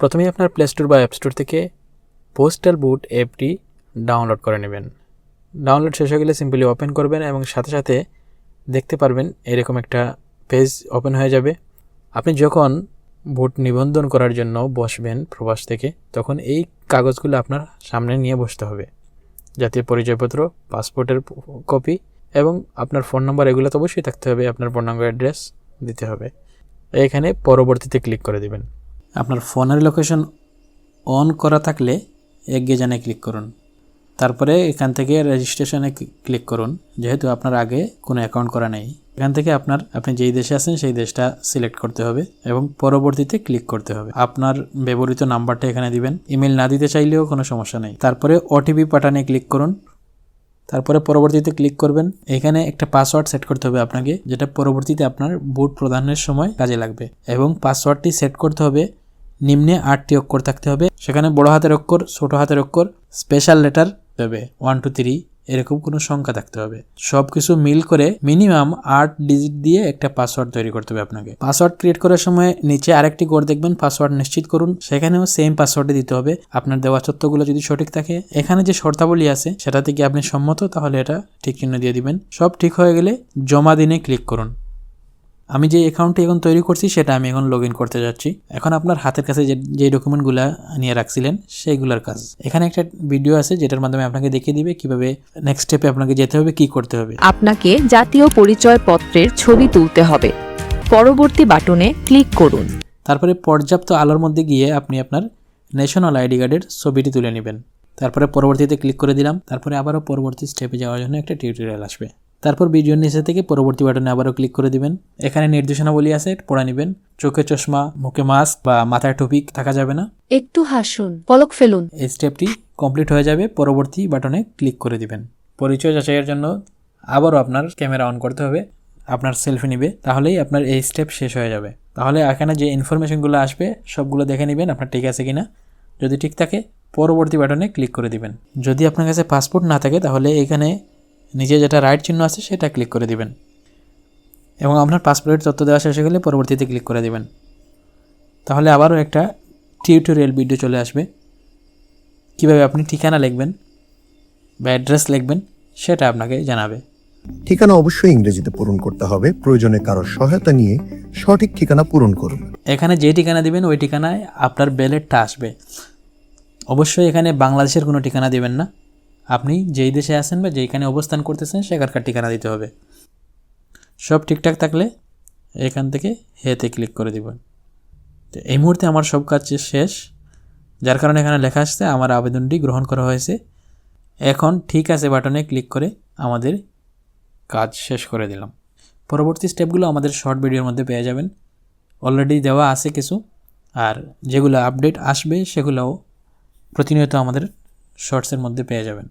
প্রথমেই আপনার Play Store বা অ্যাপ স্টোর থেকে পোস্টাল বুট অ্যাপটি ডাউনলোড করে নেবেন। ডাউনলোড শেষ হয়ে গেলে সিম্পলি ওপেন করবেন এবং সাথে সাথে দেখতে পারবেন এরকম একটা পেজ ওপেন হয়ে যাবে। আপনি যখন ভোট নিবন্ধন করার জন্য বসবেন প্রবাস থেকে, তখন এই কাগজগুলো আপনার সামনে নিয়ে বসতে হবে। জাতীয় পরিচয়পত্র, পাসপোর্টের কপি এবং আপনার ফোন নাম্বার এগুলো তো অবশ্যই থাকতে হবে, আপনার নাম্বার অ্যাড্রেস দিতে হবে। এখানে পরবর্তীতে ক্লিক করে দিবেন। আপনার ফোনের লোকেশন অন করা থাকলে এগিয়ে জানে ক্লিক করুন। তারপরে এখান থেকে রেজিস্ট্রেশনে ক্লিক করুন, যেহেতু আপনার আগে কোনো অ্যাকাউন্ট করা নেই। এখান থেকে আপনার, আপনি যেই দেশে আছেন সেই দেশটা সিলেক্ট করতে হবে এবং পরবর্তীতে ক্লিক করতে হবে। আপনার ব্যবহৃত নাম্বারটা এখানে দিবেন। ইমেল না দিতে চাইলেও কোনো সমস্যা নেই। তারপরে ওটিপি পাঠানে ক্লিক করুন। তারপরে পরবর্তীতে ক্লিক করবেন। এখানে একটা পাসওয়ার্ড সেট করতে হবে আপনাকে, যেটা পরবর্তীতে আপনার বুট প্রদানের সময় কাজে লাগবে। এবং পাসওয়ার্ডটি সেট করতে হবে নিম্নে আটটি অক্ষর থাকতে হবে। সেখানে বড় হাতের অক্ষর, ছোট হাতের অক্ষর স্পেশাল লেটার হবে ওয়ান টু থ্রি এরকম কোনো সংখ্যা থাকতে হবে। সব কিছু মিল করে মিনিমাম আট ডিজিট দিয়ে একটা পাসওয়ার্ড তৈরি করতে হবে আপনাকে। পাসওয়ার্ড ক্রিয়েট করার সময় নিচে আরেকটি কোড দেখবেন পাসওয়ার্ড নিশ্চিত করুন। সেখানেও সেম পাসওয়ার্ডে দিতে হবে। আপনার দেওয়া তথ্যগুলো যদি সঠিক থাকে। এখানে যে শর্তাবলী আছে, সেটা থেকে আপনি সম্মত, তাহলে এটা ঠিক চিহ্ন দিয়ে দিবেন। সব ঠিক হয়ে গেলে জমা দিনে ক্লিক করুন। আমি যে অ্যাকাউন্টটি এখন তৈরি করছি সেটা আমি এখন লগ ইন করতে যাচ্ছি। এখন আপনার হাতের কাছে যে যে ডকুমেন্টগুলো নিয়ে রাখছিলেন সেইগুলোর কাজ। এখানে একটা ভিডিও আছে যেটার মাধ্যমে আপনাকে দেখিয়ে দিবে কীভাবে নেক্সট স্টেপে আপনাকে যেতে হবে কি করতে হবে। আপনাকে জাতীয় পরিচয়পত্রের ছবি তুলতে হবে। পরবর্তী বাটনে ক্লিক করুন। তারপরে পর্যাপ্ত আলোর মধ্যে গিয়ে আপনি আপনার ন্যাশনাল আইডি কার্ডের ছবিটি তুলে নেবেন। তারপরে পরবর্তীতে ক্লিক করে দিলাম তারপরে আবারও পরবর্তী স্টেপে যাওয়ার জন্য একটা টিউটোরিয়াল আসবে। তারপর ভিডিওর নিচে থেকে পরবর্তী বাটনে আবারও ক্লিক করে দিবেন। এখানে নির্দেশনাবলী আছে পড়ে নেবেন। চোখে চশমা মুখে মাস্ক বা মাথায় টুপি থাকা যাবে না। একটু হাসুন পলক ফেলুন। এই স্টেপটি কমপ্লিট হয়ে যাবে পরবর্তী বাটনে ক্লিক করে দিবেন। পরিচয় যাচাইয়ের জন্য আবারও আপনার ক্যামেরা অন করতে হবে। আপনার সেলফি নিবে তাহলেই আপনার এই স্টেপ শেষ হয়ে যাবে। তাহলে এখানে যে ইনফরমেশনগুলো আসবে সবগুলো দেখে নেবেন আপনার ঠিক আছে কিনা। যদি ঠিক থাকে পরবর্তী বাটনে ক্লিক করে দিবেন। যদি আপনার কাছে পাসপোর্ট না থাকে তাহলে এখানে নিচে যেটা রাইট চিহ্ন আছে সেটা ক্লিক করে দিবেন। এবং আপনার পাসপোর্টের তথ্য দেওয়া শেষ হয়ে গেলে পরবর্তীতে ক্লিক করে দিবেন। তাহলে আবারও একটা টিউটোরিয়াল ভিডিও চলে আসবে। কীভাবে আপনি ঠিকানা লিখবেন বা অ্যাড্রেস লিখবেন সেটা আপনাকে জানাবে। ঠিকানা অবশ্যই ইংরেজিতে পূরণ করতে হবে। প্রয়োজনে কারোর সহায়তা নিয়ে সঠিক ঠিকানা পূরণ করুন। এখানে যে ঠিকানা দিবেন ওই ঠিকানায় আপনার ব্যালেটটা আসবে। অবশ্যই এখানে বাংলাদেশের কোনো ঠিকানা দিবেন না। আপনি যেই দেশে আছেন বা যেইখানে অবস্থান করতেছেন সেখানকার ঠিকানা দিতে হবে। সব ঠিকঠাক থাকলে এখান থেকে হেতে ক্লিক করে দিবেন। তো এই মুহূর্তে আমার সব কাজ শেষ। যার কারণে এখানে লেখা আসছে, আমার আবেদনটি গ্রহণ করা হয়েছে। এখন ঠিক আছে বাটনে ক্লিক করে আমাদের কাজ শেষ করে দিলাম। পরবর্তী স্টেপগুলো আমাদের শর্ট ভিডিওর মধ্যে পেয়ে যাবেন। অলরেডি দেওয়া আছে কিছু, আর যেগুলো আপডেট আসবে, সেগুলোও প্রতিনিয়ত আমাদের শর্টসের মধ্যে পেয়ে যাবেন।